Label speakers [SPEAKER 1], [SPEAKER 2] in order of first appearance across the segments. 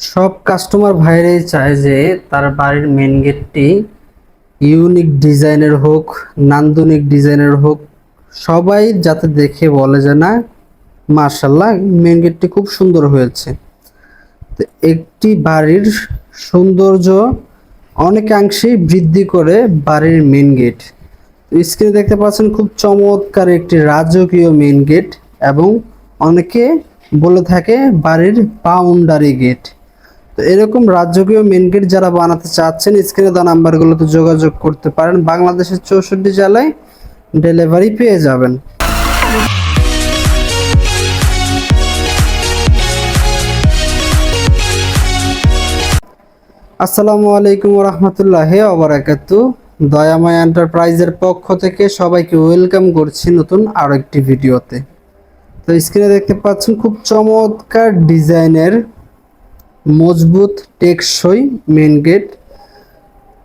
[SPEAKER 1] সব কাস্টমার ভাইরাই চায় যে তার বাড়ির মেন গেটটি ইউনিক ডিজাইনের হোক, নান্দনিক ডিজাইনের হোক, সবাই যাতে দেখে বলে যে না মার্শাল্লাহ মেন গেটটি খুব সুন্দর হয়েছে। তো একটি বাড়ির সৌন্দর্য অনেকাংশেই বৃদ্ধি করে বাড়ির মেন গেট স্ক্রিনে দেখতে পাচ্ছেন খুব চমৎকার একটি রাজকীয় মেন গেট এবং অনেকে বলে থাকে বাড়ির বাউন্ডারি গেট তো এরকম রাজকীয় মেন গেট যারা বানাতে চাচ্ছেন স্ক্রিনে দেওয়া নাম্বারগুলোতে যোগাযোগ করতে পারেন। বাংলাদেশের চৌষট্টি জেলায় ডেলিভারি পেয়ে যাবেন। আসসালামু আলাইকুম রহমতুল্লাহ অবরাকাতু দয়াময় এন্টারপ্রাইজের পক্ষ থেকে সবাইকে ওয়েলকাম করছি নতুন আরও একটি ভিডিওতে। তো স্ক্রিনে দেখতে পাচ্ছেন, খুব চমৎকার ডিজাইনের মজবুত, টেকসই মেন গেট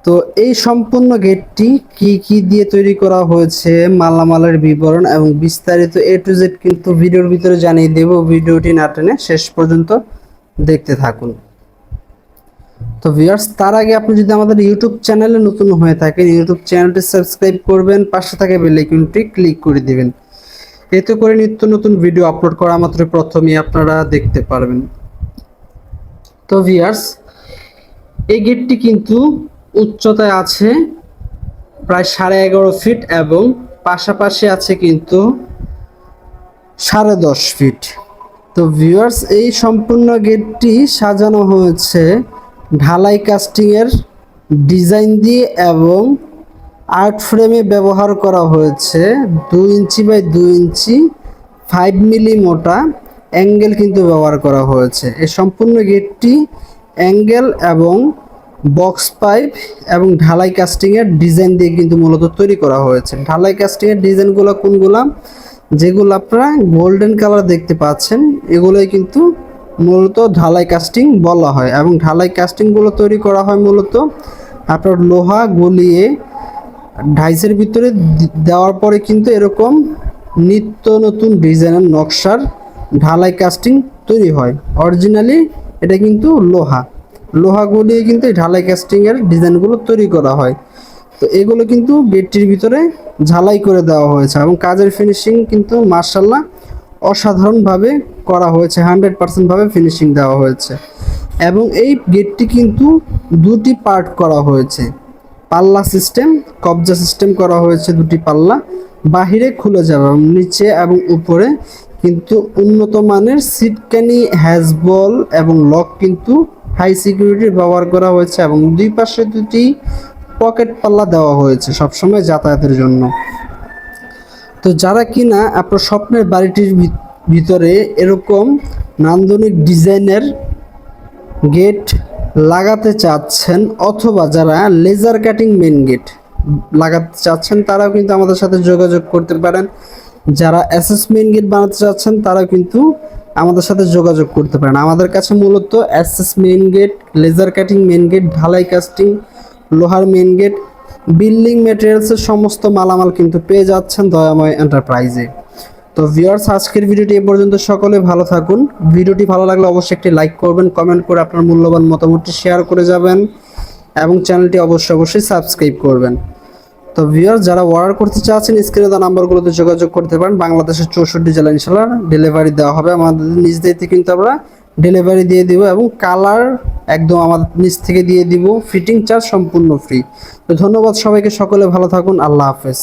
[SPEAKER 1] তো এই সম্পূর্ণ গেটটি কি কি দিয়ে তৈরি করা হয়েছে, মালামালের বিবরণ এবং বিস্তারিত এ টু জেড কিন্তু ভিডিওর ভিতরে জানিয়ে দেব। ভিডিওটি না টেনে শেষ পর্যন্ত দেখতে থাকুন। তো ভিউয়ার্স তার আগে আপনি যদি আমাদের ইউটিউব চ্যানেলে নতুন হয়ে থাকেন ইউটিউব চ্যানেলটি সাবস্ক্রাইব করবেন, পাশে থাকা বেল ক্লিক করে দিবেন। এতে করে নিত্য নতুন ভিডিও আপলোড করা মাত্র প্রথমেই আপনারা দেখতে পারবেন। তো ভিউয়ার্স এই গেটটি কিন্তু উচ্চতায় আছে, প্রায় সাড়ে এগারো ফিট এবং পাশাপাশি আছে কিন্তু সাড়ে দশ ফিট তো ভিউয়ার্স এই সম্পূর্ণ গেটটি সাজানো হয়েছে ঢালাই কাস্টিংয়ের ডিজাইন দিয়ে এবং আর্ট ফ্রেমে ব্যবহার করা হয়েছে দুই ইঞ্চি বাই দুই ইঞ্চি ফাইভ মিলি মোটা। অ্যাঙ্গেল কিন্তু ব্যবহার করা হয়েছে। এই সম্পূর্ণ গেটটি অ্যাঙ্গেল এবং বক্স পাইপ এবং ঢালাই কাস্টিংয়ের ডিজাইন দিয়ে কিন্তু মূলত তৈরি করা হয়েছে। ঢালাই কাস্টিংয়ের ডিজাইনগুলো কোনগুলো? যেগুলো আপনারা গোল্ডেন কালার দেখতে পাচ্ছেন, এগুলোই কিন্তু মূলত ঢালাই কাস্টিং বলা হয় এবং ঢালাই কাস্টিংগুলো তৈরি করা হয় মূলত আপনার লোহা গলিয়ে ঢাইসের ভিতরে দেওয়ার পরে কিন্তু এরকম নিত্য নতুন ডিজাইনের নকশার ঢালাই কাস্টিং তৈরি হয়। অরিজিনালি এটা কিন্তু লোহা। লোহা গলিয়ে কিন্তু এই ঢালাই কাস্টিংয়ের ডিজাইনগুলো তৈরি করা হয়। তো এগুলো কিন্তু গেটটির ভিতরে ঝালাই করে দেওয়া হয়েছে এবং কাজের ফিনিশিং কিন্তু মার্শাল্লাহ অসাধারণভাবে করা হয়েছে হান্ড্রেড পার্সেন্টভাবে ফিনিশিং দেওয়া হয়েছে। এবং এই গেটটি কিন্তু দুটি পার্ট করা হয়েছে। পাল্লা সিস্টেম কবজা সিস্টেম করা হয়েছে দুটি পাল্লা। বাহিরে খুলে যাবে নিচে এবং উপরে কিন্তু উন্নত মানের সিটকানি, হ্যাজবল এবং লক কিন্তু হাই সিকিউরিটির ব্যবহার করা হয়েছে এবং দুই পাশে দুটি পকেট পাল্লা দেওয়া হয়েছে সবসময় যাতায়াতের জন্য। তো যারা কিনা আপনার স্বপ্নের বাড়িটির ভিতরে এরকম নান্দনিক ডিজাইনের গেট লাগাতে চাচ্ছেন অথবা যারা লেজার কাটিং মেন গেট লাগাতে চাচ্ছেন, তারাও কিন্তু আমাদের সাথে যোগাযোগ করতে পারেন। যারা মেন গেট বানাতে চাচ্ছেন তারাও কিন্তু আমাদের সাথে যোগাযোগ করতে পারেন। আমাদের কাছে মূলত assess main gate laser cutting main gate ঢালাই কাস্টিং লোহার মেন গেট বিল্ডিং মেটেরিয়ালসের সমস্ত মালামাল কিন্তু পেয়ে যাচ্ছেন দয়াময় এন্টারপ্রাইজে তো ভিউয়ার্স আজকের ভিডিওটি এ পর্যন্ত সকলে ভালো থাকুন। ভিডিওটি ভালো লাগলে অবশ্যই একটি লাইক করবেন কমেন্ট করে আপনার মূল্যবান মতামতটি শেয়ার করে যাবেন এবং চ্যানেলটি অবশ্যই অবশ্যই সাবস্ক্রাইব করবেন। তো ভিউয়ার যারা অর্ডার করতে চাচ্ছেন স্ক্রিনে দেওয়া নাম্বারগুলোতে যোগাযোগ করতে পারেন। বাংলাদেশের চৌষট্টি জেলা ইনশাল্লাহ ডেলিভারি দেওয়া হবে। আমাদের নিজ দায়িত্বে কিন্তু আমরা ডেলিভারি দিয়ে দিব এবং কালার একদম আমাদের নিজ থেকে দিয়ে দিব। ফিটিং চার্জ সম্পূর্ণ ফ্রি তো ধন্যবাদ সবাইকে, সকলে ভালো থাকুন। আল্লাহ হাফেজ।